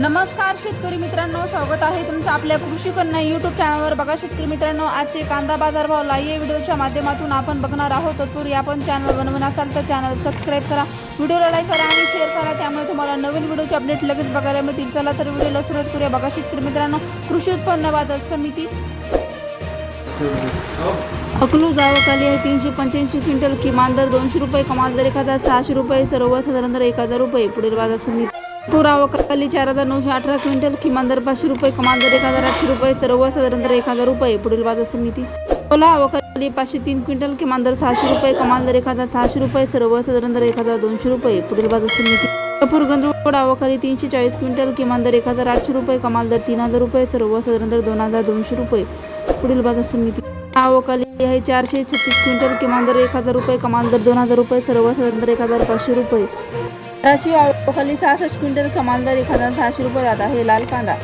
नमस्कार शेतकरी मित्रांनो स्वागत आहे तुमचं आपल्या कृषी कन्या युट्यूब चॅनलवर बघा शेतकरी मित्रांनो आजचे कांदा बाजारभाव लाईव्ह व्हिडिओच्या माध्यमातून आपण बघणार आहोत. तत्पूर्वी आपण चॅनल बनवून असाल तर चॅनल सबस्क्राईब करा. व्हिडिओला लाईक करा आणि शेअर करा. त्यामुळे तुम्हाला नवीन व्हिडिओचे अपडेट लगेच बघायला मिळतील. चला तर व्हिडिओला सुरुवात करूया. बघा शेतकरी मित्रांनो कृषी उत्पन्न बाजार समिती. अकलू जावकाली आहे. तीनशे पंच्याऐंशी क्विंटल किमान दर दोनशे रुपये कमाल दर एक हजार सहाशे रुपये सर्वसाधारण दर एक हजार रुपये. पुढील बाजार समिती. पुरावकाली चार हजार नऊशे अठरा क्विंटल किमान दर पाचशे रुपये कमाल दर एक हजार आठशे रुपये सर्वसाधारण दर एक हजार रुपये पुढील बाजार समिती. ओला अवकाली पाचशे तीन क्विंटल किमान दर सहाशे रुपये कमाल दर एक हजार सहाशे रुपये सर्वसाधारण दर एक हजार दोनशे रुपये पुढील बाजार समिती. कपूर गंजवड अवकाली तीनशे चाळीस क्विंटल किमान दर एक हजार आठशे रुपये कमाल दर तीन हजार रुपये सर्वसाधारण दर दोन हजार दोनशे रुपये पुढील बाजार समिती. आवकाली आहे चारशे छत्तीस क्विंटल किमान दर एक हजार रुपये कमाल दर दोन हजार रुपये सर्व दर एक हजार पाचशे रुपये. राशी खाली सहासष्ट क्विंटल कमाल दर एक हजार सहाशे रुपये जात आहे लाल कांदा.